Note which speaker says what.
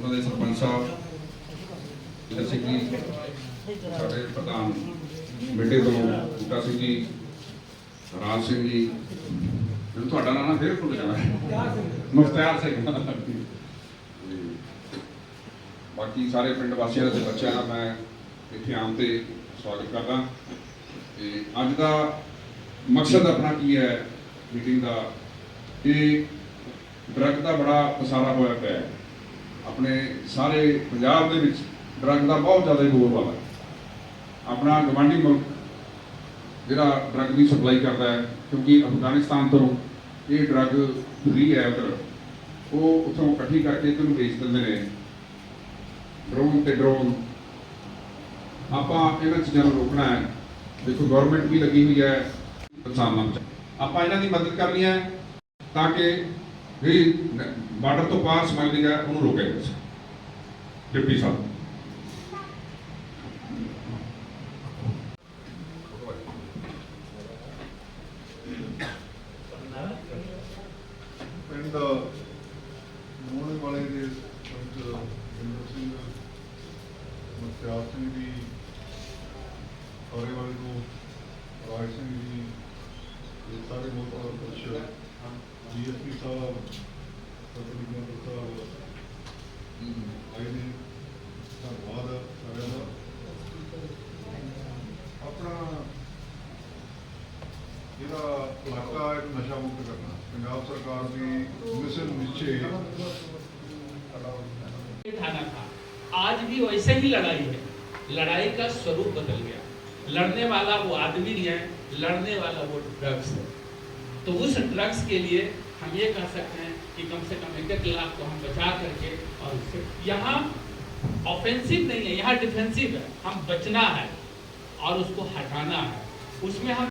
Speaker 1: ਉਹਨਾਂ ਦੇ ਸਰਪੰਚ ਸਾਹਿਬ ਜਿੰਦਰ ਸਿੰਘ ਜੀ, ਸਾਡੇ ਪ੍ਰਧਾਨ ਮਿੰਡੇ ਤੋਂ ਬੂਟਾ ਸਿੰਘ ਜੀ, ਰਾਜ ਸਿੰਘ ਜੀ ਮੈਨੂੰ ਤੁਹਾਡਾ ਨਾਮ ਨਾ ਫੇਰ ਭੁੱਲ ਜਾਣਾ। ਮੁਖਤਿਆਰ ਸਿੰਘ। ਬਾਕੀ ਸਾਰੇ ਪਿੰਡ ਵਾਸੀਆਂ ਦੇ ਬੱਚਿਆਂ ਦਾ ਮੈਂ ਇੱਥੇ ਆਉਣ ਤੇ ਸਵਾਗਤ ਕਰਦਾ। ਤੇ ਅੱਜ ਦਾ ਮਕਸਦ ਆਪਣਾ ਕੀ ਹੈ ਮੀਟਿੰਗ ਦਾ? ਕਿ ਡਰੱਗ ਦਾ ਬੜਾ ਪਸਾਰਾ ਹੋਇਆ ਪਿਆ ਹੈ। ਆਪਣੇ ਸਾਰੇ ਪੰਜਾਬ ਦੇ ਵਿੱਚ ਡਰੱਗ ਦਾ ਬਹੁਤ ਜ਼ਿਆਦਾ ਬੋਲਬਾਲਾ ਹੈ। ਆਪਣਾ ਗਵਾਂਢੀ ਮੁਲਕ ਜਿਹੜਾ ਡਰੱਗ ਦੀ ਸਪਲਾਈ ਕਰਦਾ ਹੈ, ਕਿਉਂਕਿ ਅਫਗਾਨਿਸਤਾਨ ਤੋਂ ਇਹ ਡਰੱਗ ਫਰੀ ਹੈ ਉਧਰ। ਉਹ ਉੱਥੋਂ ਇਕੱਠੀ ਕਰਕੇ ਇੱਧਰ ਨੂੰ ਵੇਚ ਦਿੰਦੇ ਨੇ। ਡਰੋਨ ਤੇ ਡਰੋਨ ਆਪਾਂ ਇਹਨਾਂ ਚੀਜ਼ਾਂ ਨੂੰ ਰੋਕਣਾ ਹੈ। ਦੇਖੋ ਗਵਰਨਮੈਂਟ ਵੀ ਲੱਗੀ ਹੋਈ ਹੈ। ਕਿਸਾਨਾਂ ਚ ਆਪਾਂ ਇਹਨਾਂ ਦੀ ਮਦਦ ਕਰਨੀ ਹੈ ਤਾਂ ਕਿ ਜਿਹੜੀ ਬਾਰਡਰ ਤੋਂ ਪਾਰ ਸਮਗਲਿੰਗ ਹੈ ਉਹਨੂੰ ਰੋਕਿਆ ਜਾ ਸਕੇ ਡਿਪਟੀ ਸਾਹਿਬ।
Speaker 2: ਪਿੰਡ ਮੋਹਣੇ ਵਾਲੇ ਦੇ ਸਰਪੰਚ ਜਿੰਦਰ ਸਿੰਘ, ਮੁਖਤਿਆਰ ਸਿੰਘ ਜੀ ਆਏ ਨੇ ਧੰਨਵਾਦ ਸਾਰਿਆਂ ਦਾ ਆਪਣਾ ਜਿਹੜਾ ਇਲਾਕਾ ਇੱਕ ਨਸ਼ਾ ਮੁਕਤ ਕਰਨਾ ਪੰਜਾਬ ਸਰਕਾਰ ਦੀ ਮਿਸ਼ਨ ਨਿਸ਼ਚੇ
Speaker 3: थाना था आज भी वैसे ही लड़ाई है लड़ाई का स्वरूप बदल गया लड़ने वाला वो आदमी नहीं है लड़ने वाला वो ड्रग्स है तो उस ड्रग्स के लिए हम ये कह सकते हैं कि कम से कम एक एक लाख को हम बचा करके और उससे यहाँ ऑफेंसिव नहीं है यहाँ डिफेंसिव है हम बचना है और उसको हटाना है उसमें हम